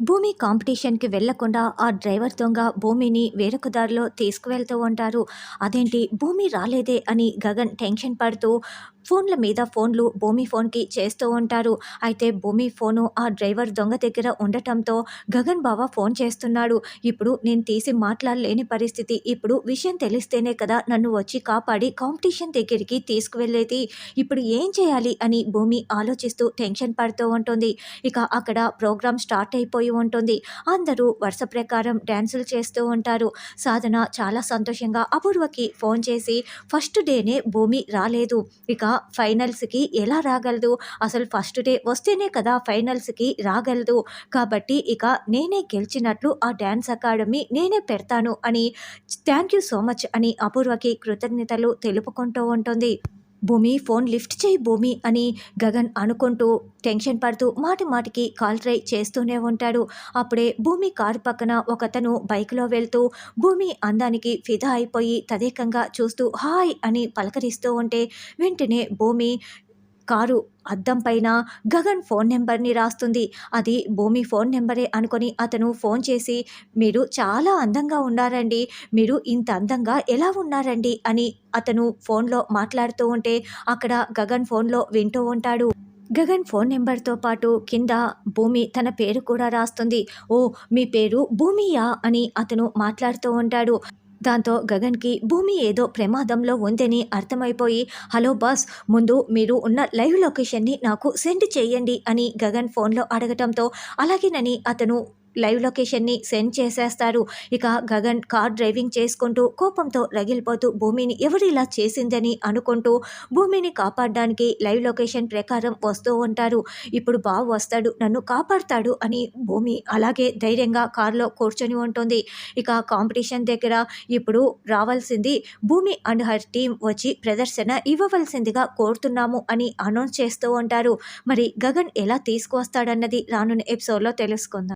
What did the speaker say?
భూమి కాంపిటీషన్కి వెళ్ళకుండా ఆ డ్రైవర్ దొంగ భూమిని వేరొక దారిలో తీసుకువెళ్తూ ఉంటారు. అదేంటి? భూమి రాలేదే అని గగన్ టెన్షన్ పడుతూ ఫోన్ల మీద ఫోన్లు భూమి ఫోన్కి చేస్తూ ఉంటారు. అయితే భూమి ఫోను ఆ డ్రైవర్ దొంగ దగ్గర ఉండటంతో గగన్ బావ ఫోన్ చేస్తున్నాడు. ఇప్పుడు నేను తీసి మాట్లాడలేని పరిస్థితి. ఇప్పుడు విషయం తెలిస్తేనే కదా నన్ను వచ్చి కాపాడి కాంపిటీషన్ దగ్గరికి తీసుకువెళ్ళేది. ఇప్పుడు ఏం చేయాలి అని భూమి ఆలోచిస్తూ టెన్షన్ పడుతూ ఉంటుంది. ఇక అక్కడ ప్రోగ్రామ్ స్టార్ట్ అయిపోయి ఉంటుంది. అందరూ వరుస ప్రకారం డ్యాన్సులు చేస్తూ ఉంటారు. సాధన చాలా సంతోషంగా అపూర్వకి ఫోన్ చేసి ఫస్ట్ డేనే భూమి రాలేదు. ఇక ఫైనల్స్కి ఎలా రాగలదు? అసలు ఫస్ట్ డే వస్తేనే కదా ఫైనల్స్కి రాగలదు. కాబట్టి ఇక నేనే గెలిచినట్లు ఆ డ్యాన్స్ అకాడమీ నేనే పెడతాను అని థ్యాంక్ యూ సో మచ్ అని అపూర్వకి కృతజ్ఞతలు తెలుపుకుంటూ ఉంటుంది. భూమి ఫోన్ లిఫ్ట్ చేయి భూమి అని గగన్ అనుకుంటూ టెన్షన్ పడుతూ మాటి మాటికి కాల్ ట్రై చేస్తూనే ఉంటాడు. అప్పుడే భూమి కారు పక్కన ఒకతను బైక్లో వెళ్తూ భూమి అందానికి ఫిదా అయిపోయి తదేకంగా చూస్తూ హాయ్ అని పలకరిస్తూ ఉంటే వెంటనే భూమి కారు అద్దం పైన గగన్ ఫోన్ నెంబర్ని రాస్తుంది. అది భూమి ఫోన్ నెంబరే అనుకొని అతను ఫోన్ చేసి మీరు చాలా అందంగా ఉన్నారండి. మీరు ఇంత అందంగా ఎలా ఉన్నారండి? అని అతను ఫోన్లో మాట్లాడుతూ ఉంటే అక్కడ గగన్ ఫోన్లో వింటూ ఉంటాడు. గగన్ ఫోన్ నెంబర్తో పాటు కింద భూమి తన పేరు కూడా రాస్తుంది. ఓ మీ పేరు భూమియా? అని అతను మాట్లాడుతూ ఉంటాడు. దాంతో గగన్కి భూమి ఏదో ప్రమాదంలో ఉందని అర్థమైపోయి హలో బాస్ ముందు మీరు ఉన్న లైవ్ లొకేషన్ని నాకు సెండ్ చేయండి అని గగన్ ఫోన్లో అడగటంతో అలాగేనని అతను లైవ్ లొకేషన్ని సెండ్ చేసేస్తారు. ఇక గగన్ కార్ డ్రైవింగ్ చేసుకుంటూ కోపంతో రగిలిపోతూ భూమిని ఎవరిలా చేసిందని అనుకుంటూ భూమిని కాపాడడానికి లైవ్ లొకేషన్ ప్రకారం వస్తూ ఉంటారు. ఇప్పుడు బావ వస్తాడు నన్ను కాపాడతాడు అని భూమి అలాగే ధైర్యంగా కారులో కూర్చొని ఉంటుంది. ఇక కాంపిటీషన్ దగ్గర ఇప్పుడు రావాల్సింది భూమి అండ్ హర్ టీం వచ్చి ప్రదర్శన ఇవ్వవలసిందిగా కోరుతున్నాము అని అనౌన్స్ చేస్తూ ఉంటారు. మరి గగన్ ఎలా తీసుకువస్తాడన్నది రానున్న ఎపిసోడ్లో తెలుసుకుందాం.